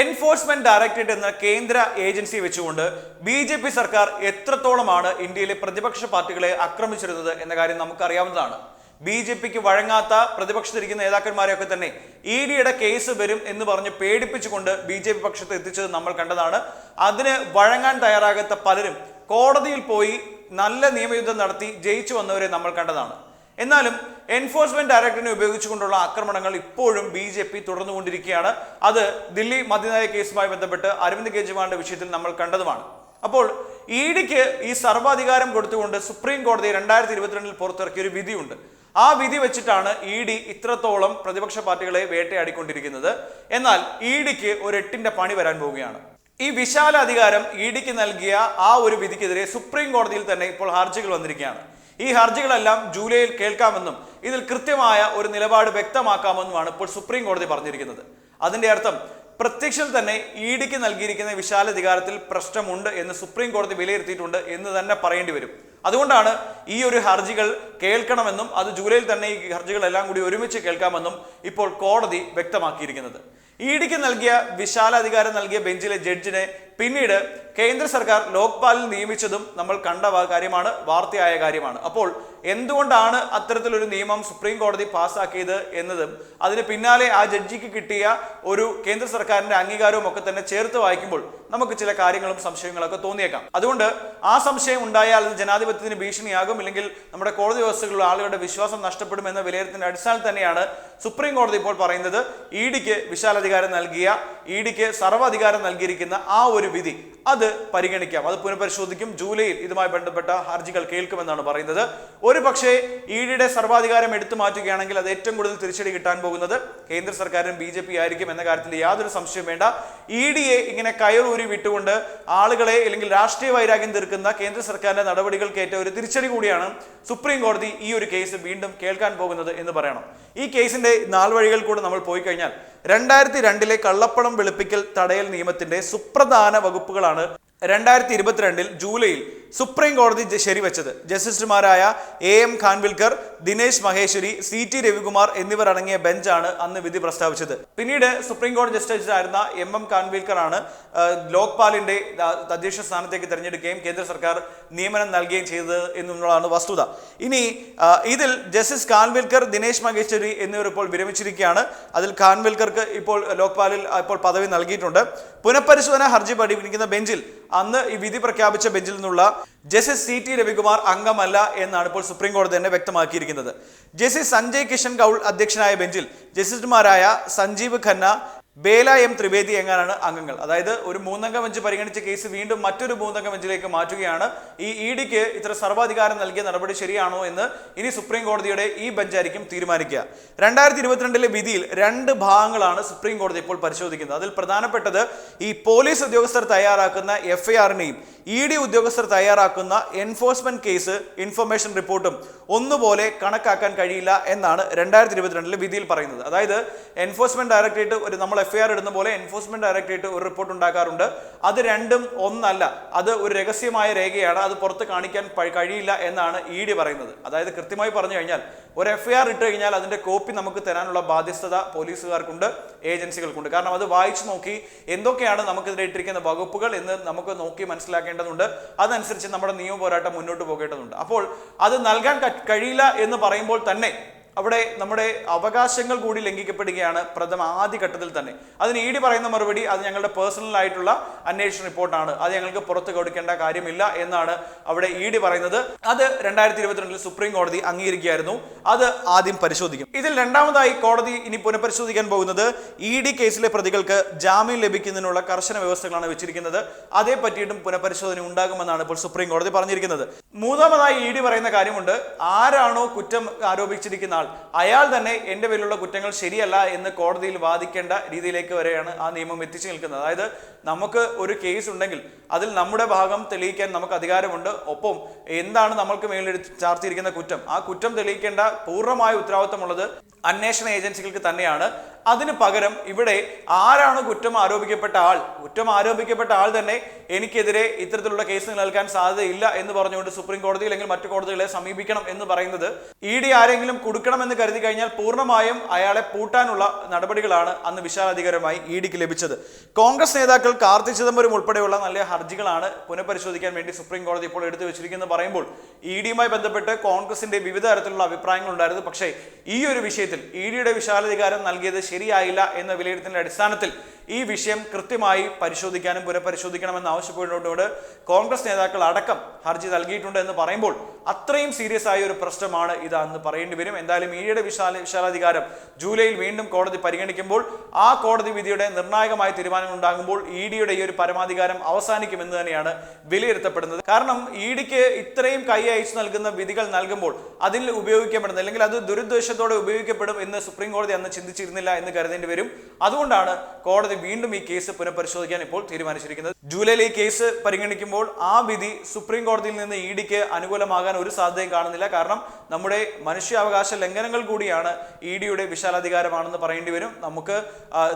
Enforcement directorate എന്ന കേന്ദ്ര agency വെച്ചുകൊണ്ട് ബി ജെ പി സർക്കാർ എത്രത്തോളമാണ് ഇന്ത്യയിലെ പ്രതിപക്ഷ പാർട്ടികളെ ആക്രമിച്ചിരുന്നത് എന്ന കാര്യം നമുക്കറിയാവുന്നതാണ്. ബി ജെ പിക്ക് വഴങ്ങാത്ത പ്രതിപക്ഷത്തിരിക്കുന്ന നേതാക്കന്മാരെയൊക്കെ തന്നെ ഇ ഡിയുടെ കേസ് വരും എന്ന് പറഞ്ഞ് പേടിപ്പിച്ചുകൊണ്ട് ബി ജെ പി പക്ഷത്ത് എത്തിച്ചത് നമ്മൾ കണ്ടതാണ്. അതിന് വഴങ്ങാൻ തയ്യാറാകാത്ത പലരും കോടതിയിൽ പോയി നല്ല നിയമയുദ്ധം നടത്തി ജയിച്ചു വന്നവരെ നമ്മൾ കണ്ടതാണ്. എന്നാലും എൻഫോഴ്സ്മെന്റ് ഡയറക്ടറിനെ ഉപയോഗിച്ചുകൊണ്ടുള്ള ആക്രമണങ്ങൾ ഇപ്പോഴും ബി ജെ പി തുടർന്നുകൊണ്ടിരിക്കുകയാണ്. അത് ദില്ലി മദ്യനയ കേസുമായി ബന്ധപ്പെട്ട് അരവിന്ദ് കെജ്രിവാളിന്റെ വിഷയത്തിൽ നമ്മൾ കണ്ടതുമാണ്. അപ്പോൾ ഇ ഡിക്ക് ഈ സർവാധികാരം കൊടുത്തുകൊണ്ട് സുപ്രീം കോടതി രണ്ടായിരത്തി ഇരുപത്തിരണ്ടിൽ പുറത്തിറക്കിയ ഒരു വിധിയുണ്ട്. ആ വിധി വെച്ചിട്ടാണ് ഇ ഡി ഇത്രത്തോളം പ്രതിപക്ഷ പാർട്ടികളെ വേട്ടയാടിക്കൊണ്ടിരിക്കുന്നത്. എന്നാൽ ഇ ഡിക്ക് ഒരു എട്ടിന്റെ പണി വരാൻ പോവുകയാണ്. ഈ വിശാല അധികാരം ഇ ഡിക്ക് നൽകിയ ആ ഒരു വിധിക്കെതിരെ സുപ്രീം കോടതിയിൽ തന്നെ ഇപ്പോൾ ഹർജികൾ വന്നിരിക്കുകയാണ്. ഈ ഹർജികളെല്ലാം ജൂലൈയിൽ കേൾക്കാമെന്നും ഇതിൽ കൃത്യമായ ഒരു നിലപാട് വ്യക്തമാക്കാമെന്നുമാണ് ഇപ്പോൾ സുപ്രീം കോടതി പറഞ്ഞിരിക്കുന്നത്. അതിന്റെ അർത്ഥം പ്രത്യക്ഷത്തിൽ തന്നെ ഇ ഡിക്ക് നൽകിയിരിക്കുന്ന വിശാലധികാരത്തിൽ പ്രശ്നമുണ്ട് എന്ന് സുപ്രീം കോടതി വിലയിരുത്തിയിട്ടുണ്ട് എന്ന് തന്നെ പറയേണ്ടി വരും. അതുകൊണ്ടാണ് ഈ ഒരു ഹർജികൾ കേൾക്കണമെന്നും അത് ജൂലൈയിൽ തന്നെ ഈ ഹർജികളെല്ലാം കൂടി ഒരുമിച്ച് കേൾക്കാമെന്നും ഇപ്പോൾ കോടതി വ്യക്തമാക്കിയിരിക്കുന്നത്. ഇ ഡിക്ക് നൽകിയ വിശാലാധികാരം നൽകിയ ബെഞ്ചിലെ ജഡ്ജിനെ പിന്നീട് കേന്ദ്ര സർക്കാർ ലോക്പാലിൽ നിയമിച്ചതും നമ്മൾ കണ്ട കാര്യമാണ് വാർത്തയായ കാര്യമാണ്. അപ്പോൾ എന്തുകൊണ്ടാണ് അത്തരത്തിലൊരു നിയമം സുപ്രീം കോടതി പാസ്സാക്കിയത് എന്നതും അതിന് പിന്നാലെ ആ ജഡ്ജിക്ക് കിട്ടിയ ഒരു കേന്ദ്ര സർക്കാരിന്റെ അംഗീകാരവും ഒക്കെ തന്നെ ചേർത്ത് വായിക്കുമ്പോൾ നമുക്ക് ചില കാര്യങ്ങളും സംശയങ്ങളൊക്കെ തോന്നിയേക്കാം. അതുകൊണ്ട് ആ സംശയം ഉണ്ടായാൽ അത് ജനാധിപത്യത്തിന് ഭീഷണിയാകും ഇല്ലെങ്കിൽ നമ്മുടെ കോടതി വ്യവസ്ഥകളിലുള്ള ആളുകളുടെ വിശ്വാസം നഷ്ടപ്പെടും എന്ന വിലയിരുത്തിന്റെ അടിസ്ഥാനത്തിൽ തന്നെയാണ് സുപ്രീം കോടതി ഇപ്പോൾ പറയുന്നത്. ഇ ഡിക്ക് വിശാലധികാരം നൽകിയ ഇ ഡിക്ക് സർവാധികാരം നൽകിയിരിക്കുന്ന ആ ഒരു വിധി അത് പരിഗണിക്കാം. അത് പുനഃപരിശോധിക്കും. ജൂലൈയിൽ ഇതുമായി ബന്ധപ്പെട്ട ഹർജികൾ കേൾക്കുമെന്നാണ് പറയുന്നത്. ഒരു പക്ഷേ ഇ ഡിയുടെ സർവാധികാരം എടുത്തു മാറ്റുകയാണെങ്കിൽ അത് ഏറ്റവും കൂടുതൽ തിരിച്ചടി കിട്ടാൻ പോകുന്നത് കേന്ദ്ര സർക്കാരും ബി ജെ പി ആയിരിക്കും എന്ന കാര്യത്തിൽ യാതൊരു സംശയവും വേണ്ട. ഇ ഡിയെ ഇങ്ങനെ കയറൂരി വിട്ടുകൊണ്ട് ആളുകളെ അല്ലെങ്കിൽ രാഷ്ട്രീയ വൈരാഗ്യം തീർക്കുന്ന കേന്ദ്ര സർക്കാരിന്റെ നടപടികൾക്കേറ്റ ഒരു തിരിച്ചടി കൂടിയാണ് സുപ്രീം കോടതി ഈ ഒരു കേസ് വീണ്ടും കേൾക്കാൻ പോകുന്നത് എന്ന് പറയണം. ഈ കേസിന്റെ നാൾവഴികൾ കൂടെ നമ്മൾ പോയി കഴിഞ്ഞാൽ രണ്ടായിരത്തി രണ്ടിലെ കള്ളപ്പണം വെളുപ്പിക്കൽ തടയൽ നിയമത്തിന്റെ സുപ്രധാന വകുപ്പുകളാണ് രണ്ടായിരത്തി ഇരുപത്തിരണ്ടിൽ ജൂലൈയിൽ സുപ്രീം കോടതി ശരിവെച്ചത്. ജസ്റ്റിസുമാരായ A M Khanwilkar Dinesh Maheshwari C T Ravikumar എന്നിവർ അടങ്ങിയ ബെഞ്ചാണ് അന്ന് വിധി പ്രസ്താവിച്ചത്. പിന്നീട് സുപ്രീം കോടതി ജസ്റ്റിസ് ആയിരുന്ന എം എം ഖാൻവിൽക്കർ ആണ് ലോക്പാലിന്റെ തദ്ദേശ സ്ഥാനത്തേക്ക് തിരഞ്ഞെടുക്കുകയും കേന്ദ്ര സർക്കാർ നിയമനം നൽകുകയും ചെയ്തത് എന്നുള്ളതാണ് വസ്തുത. ഇനി ഇതിൽ ജസ്റ്റിസ് ഖാൻവിൽക്കർ ദിനേശ് മഹേശ്വരി എന്നിവർ ഇപ്പോൾ വിരമിച്ചിരിക്കുകയാണ്. അതിൽ ഖാൻവിൽക്കർക്ക് ഇപ്പോൾ ലോക്പാലിൽ ഇപ്പോൾ പദവി നൽകിയിട്ടുണ്ട്. പുനഃപരിശോധന ഹർജി പരിഗണിക്കുന്ന ബെഞ്ചിൽ അന്ന് ഈ വിധി പ്രഖ്യാപിച്ച ബെഞ്ചിൽ നിന്നുള്ള ജസ്റ്റിസ് സി ടി രവികുമാർ അംഗമല്ല എന്നാണ് ഇപ്പോൾ സുപ്രീം കോടതി തന്നെ വ്യക്തമാക്കിയിരിക്കുന്നത്. ജസ്റ്റിസ് സഞ്ജയ് കിഷൻ കൗൾ അധ്യക്ഷനായ ബെഞ്ചിൽ ജസ്റ്റിസുമാരായ സഞ്ജീവ് ഖന്ന ബേല എം ത്രിവേദി എങ്ങാനാണ് അംഗങ്ങൾ? അതായത് ഒരു മൂന്നംഗ ബെഞ്ച് പരിഗണിച്ച കേസ് വീണ്ടും മറ്റൊരു മൂന്നംഗ ബെഞ്ചിലേക്ക് മാറ്റുകയാണ്. ഈ ഇ ഡിക്ക് ഇത്ര സർവാധികാരം നൽകിയ നടപടി ശരിയാണോ എന്ന് ഇനി സുപ്രീം കോടതിയുടെ ഈ ബെഞ്ചായിരിക്കും തീരുമാനിക്കുക. രണ്ടായിരത്തി ഇരുപത്തിരണ്ടിലെ വിധിയിൽ രണ്ട് ഭാഗങ്ങളാണ് സുപ്രീം കോടതി ഇപ്പോൾ പരിശോധിക്കുന്നത്. അതിൽ പ്രധാനപ്പെട്ടത് ഈ പോലീസ് ഉദ്യോഗസ്ഥർ തയ്യാറാക്കുന്ന എഫ് ഐ ഇ ഡി ഉദ്യോഗസ്ഥർ തയ്യാറാക്കുന്ന എൻഫോഴ്സ്മെന്റ് കേസ് ഇൻഫർമേഷൻ റിപ്പോർട്ടും ഒന്നുപോലെ കണക്കാക്കാൻ കഴിയില്ല എന്നാണ് രണ്ടായിരത്തി ഇരുപത്തിരണ്ടിലെ വിധിയിൽ പറയുന്നത്. അതായത് എൻഫോഴ്സ്മെന്റ് ഡയറക്ടറേറ്റ് ഒരു നമ്മൾ എഫ് ഐ ഇടുന്ന പോലെ എൻഫോഴ്സ്മെന്റ് ഡയറക്ടറേറ്റ് ഒരു റിപ്പോർട്ട് ഉണ്ടാക്കാറുണ്ട്. അത് രണ്ടും ഒന്നല്ല. അത് ഒരു രഹസ്യമായ രേഖയാണ്. അത് പുറത്ത് കാണിക്കാൻ കഴിയില്ല എന്നാണ് ഇ ഡി പറയുന്നത്. അതായത് കൃത്യമായി പറഞ്ഞു കഴിഞ്ഞാൽ ഒരു എഫ്ഐആർ ഇട്ട് കഴിഞ്ഞാൽ അതിന്റെ കോപ്പി നമുക്ക് തരാനുള്ള ബാധ്യസ്ഥത പോലീസുകാർക്കുണ്ട് ഏജൻസികൾക്കുണ്ട്. കാരണം അത് വായിച്ചു നോക്കി എന്തൊക്കെയാണ് നമുക്കെതിരെ ഇട്ടിരിക്കുന്ന വകുപ്പുകൾ എന്ന് നമുക്ക് നോക്കി മനസ്സിലാക്കേണ്ടതുണ്ട്. അതനുസരിച്ച് നമ്മുടെ നിയമ പോരാട്ടം മുന്നോട്ട് പോകേണ്ടതുണ്ട്. അപ്പോൾ അത് നൽകാൻ കഴിയില്ല എന്ന് പറയുമ്പോൾ തന്നെ അവിടെ നമ്മുടെ അവകാശങ്ങൾ കൂടി ലംഘിക്കപ്പെടുകയാണ് പ്രഥമ ആദ്യ ഘട്ടത്തിൽ തന്നെ. അതിന് ഇ ഡി പറയുന്ന മറുപടി അത് ഞങ്ങളുടെ പേഴ്സണൽ ആയിട്ടുള്ള അന്വേഷണ റിപ്പോർട്ടാണ്. അത് ഞങ്ങൾക്ക് പുറത്ത് കൊടുക്കേണ്ട കാര്യമില്ല എന്നാണ് അവിടെ ഇ ഡി പറയുന്നത്. അത് രണ്ടായിരത്തി ഇരുപത്തിരണ്ടിൽ സുപ്രീം കോടതി അംഗീകരിക്കുകയായിരുന്നു. അത് ആദ്യം പരിശോധിക്കും. ഇതിൽ രണ്ടാമതായി കോടതി ഇനി പുനഃപരിശോധിക്കാൻ പോകുന്നത് ഇ ഡി കേസിലെ പ്രതികൾക്ക് ജാമ്യം ലഭിക്കുന്നതിനുള്ള കർശന വ്യവസ്ഥകളാണ് വെച്ചിരിക്കുന്നത്. അതേ പറ്റിയിട്ടും പുനഃപരിശോധന ഉണ്ടാകുമെന്നാണ് ഇപ്പോൾ സുപ്രീം കോടതി പറഞ്ഞിരിക്കുന്നത്. മൂന്നാമതായി ഇ ഡി പറയുന്ന കാര്യമുണ്ട്. ആരാണോ കുറ്റം ആരോപിച്ചിരിക്കുന്ന ആൾ അയാൾ തന്നെ എന്റെ പേരിലുള്ള കുറ്റങ്ങൾ ശരിയല്ല എന്ന് കോടതിയിൽ വാദിക്കേണ്ട രീതിയിലേക്ക് വരെയാണ് ആ നിയമം എത്തിച്ചു നിൽക്കുന്നത്. അതായത് നമുക്ക് ഒരു കേസ് ഉണ്ടെങ്കിൽ അതിൽ നമ്മുടെ ഭാഗം തെളിയിക്കാൻ നമുക്ക് അധികാരമുണ്ട്. ഒപ്പം എന്താണ് നമ്മൾക്ക് മേലിൽ ചാർത്തിയിരിക്കുന്ന കുറ്റം? ആ കുറ്റം തെളിയിക്കേണ്ട പൂർണമായ ഉത്തരവാദിത്തമുള്ളത് അന്വേഷണ ഏജൻസികൾക്ക് തന്നെയാണ്. അതിന് പകരം ഇവിടെ ആരാണ് കുറ്റം ആരോപിക്കപ്പെട്ട ആൾ? കുറ്റം ആരോപിക്കപ്പെട്ട ആൾ തന്നെ എനിക്കെതിരെ ഇത്തരത്തിലുള്ള കേസ് നിലനിൽക്കാൻ സാധ്യതയില്ല എന്ന് പറഞ്ഞുകൊണ്ട് സുപ്രീം കോടതി അല്ലെങ്കിൽ മറ്റു കോടതികളെ സമീപിക്കണം എന്ന് പറയുന്നത് ഇ ഡി ആരെങ്കിലും കൊടുക്കണമെന്ന് കരുതി കഴിഞ്ഞാൽ പൂർണമായും അയാളെ പൂട്ടാനുള്ള നടപടികളാണ് അന്ന് വിശാലാധികാരമായി ഇ ഡിക്ക് ലഭിച്ചത്. കോൺഗ്രസ് നേതാക്കൾ കാർത്തി ചിദംബരം ഉൾപ്പെടെയുള്ള നല്ല ഹർജികളാണ് പുനഃപരിശോധിക്കാൻ വേണ്ടി സുപ്രീം കോടതി ഇപ്പോൾ എടുത്തു വെച്ചിരിക്കുന്നത് പറയുമ്പോൾ ഇ ഡിയുമായി ബന്ധപ്പെട്ട് കോൺഗ്രസിന്റെ വിവിധ തരത്തിലുള്ള അഭിപ്രായങ്ങൾ ഉണ്ടായിരുന്നു പക്ഷേ ഈ ഒരു വിഷയത്തിൽ ഇ ഡിയുടെ വിശാലാധികാരം നൽകിയത് ശരിയായില്ല എന്ന വിലയിരുത്തലിന്റെ അടിസ്ഥാനത്തിൽ ഈ വിഷയം കൃത്യമായി പരിശോധിക്കാനും പുനഃപരിശോധിക്കണമെന്ന് ആവശ്യപ്പെടുന്നതോട് കോൺഗ്രസ് നേതാക്കൾ അടക്കം ഹർജി നൽകിയിട്ടുണ്ട് എന്ന് പറയുമ്പോൾ അത്രയും സീരിയസ് ആയ ഒരു പ്രശ്നമാണ് ഇത് അന്ന് പറയേണ്ടി വരും. എന്തായാലും ഇഡിയുടെ വിശാല വിശാലാധികാരം ജൂലൈയിൽ വീണ്ടും കോടതി പരിഗണിക്കുമ്പോൾ ആ കോടതി വിധിയുടെ നിർണായകമായ തീരുമാനങ്ങൾ ഉണ്ടാകുമ്പോൾ ഇ ഡിയുടെ ഈ ഒരു പരമാധികാരം അവസാനിക്കുമെന്ന് തന്നെയാണ് വിലയിരുത്തപ്പെടുന്നത്. കാരണം ഇ ഡിക്ക് ഇത്രയും കൈ അയച്ചു നൽകുന്ന വിധികൾ നൽകുമ്പോൾ അതിൽ ഉപയോഗിക്കപ്പെടുന്നത് അല്ലെങ്കിൽ അത് ദുരുദ്ദേശത്തോടെ ഉപയോഗിക്കപ്പെടും എന്ന് സുപ്രീം കോടതി അന്ന് ചിന്തിച്ചിരുന്നില്ല എന്ന് കരുതേണ്ടി വരും. അതുകൊണ്ടാണ് കോടതി വീണ്ടും ഈ കേസ് പുനഃപരിശോധിക്കാൻ ഇപ്പോൾ തീരുമാനിച്ചിരിക്കുന്നത്. ജൂലൈയിൽ ഈ കേസ് പരിഗണിക്കുമ്പോൾ ആ വിധി സുപ്രീം കോടതിയിൽ നിന്ന് ഇ ഡിക്ക് അനുകൂലമാകാൻ ഒരു സാധ്യതയും കാണുന്നില്ല. കാരണം നമ്മുടെ മനുഷ്യാവകാശ ലംഘനങ്ങൾ കൂടിയാണ് ഇ ഡിയുടെ വിശാലാധികാരമാണെന്ന് പറയേണ്ടി വരും. നമുക്ക്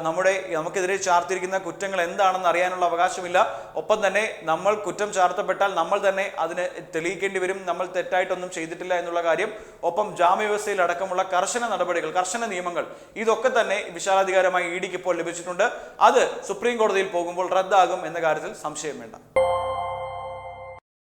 നമ്മുടെ നമുക്കെതിരെ ചാർത്തിരിക്കുന്ന കുറ്റങ്ങൾ എന്താണെന്ന് അറിയാനുള്ള അവകാശമില്ല. ഒപ്പം തന്നെ നമ്മൾ കുറ്റം ചാർത്തപ്പെട്ടാൽ നമ്മൾ തന്നെ അതിന് തെളിയിക്കേണ്ടി വരും. നമ്മൾ തെറ്റായിട്ടൊന്നും ചെയ്തിട്ടില്ല എന്നുള്ള കാര്യം. ഒപ്പം ജാമ്യവ്യവസ്ഥയിൽ അടക്കമുള്ള കർശന നടപടികൾ കർശന നിയമങ്ങൾ ഇതൊക്കെ തന്നെ വിശാലാധികാരമായി ഇ ഡിക്ക് ഇപ്പോൾ ലഭിച്ചിട്ടുണ്ട്. അത് സുപ്രീം കോടതിയിൽ പോകുമ്പോൾ റദ്ദാകും എന്ന കാര്യത്തിൽ സംശയം വേണ്ട.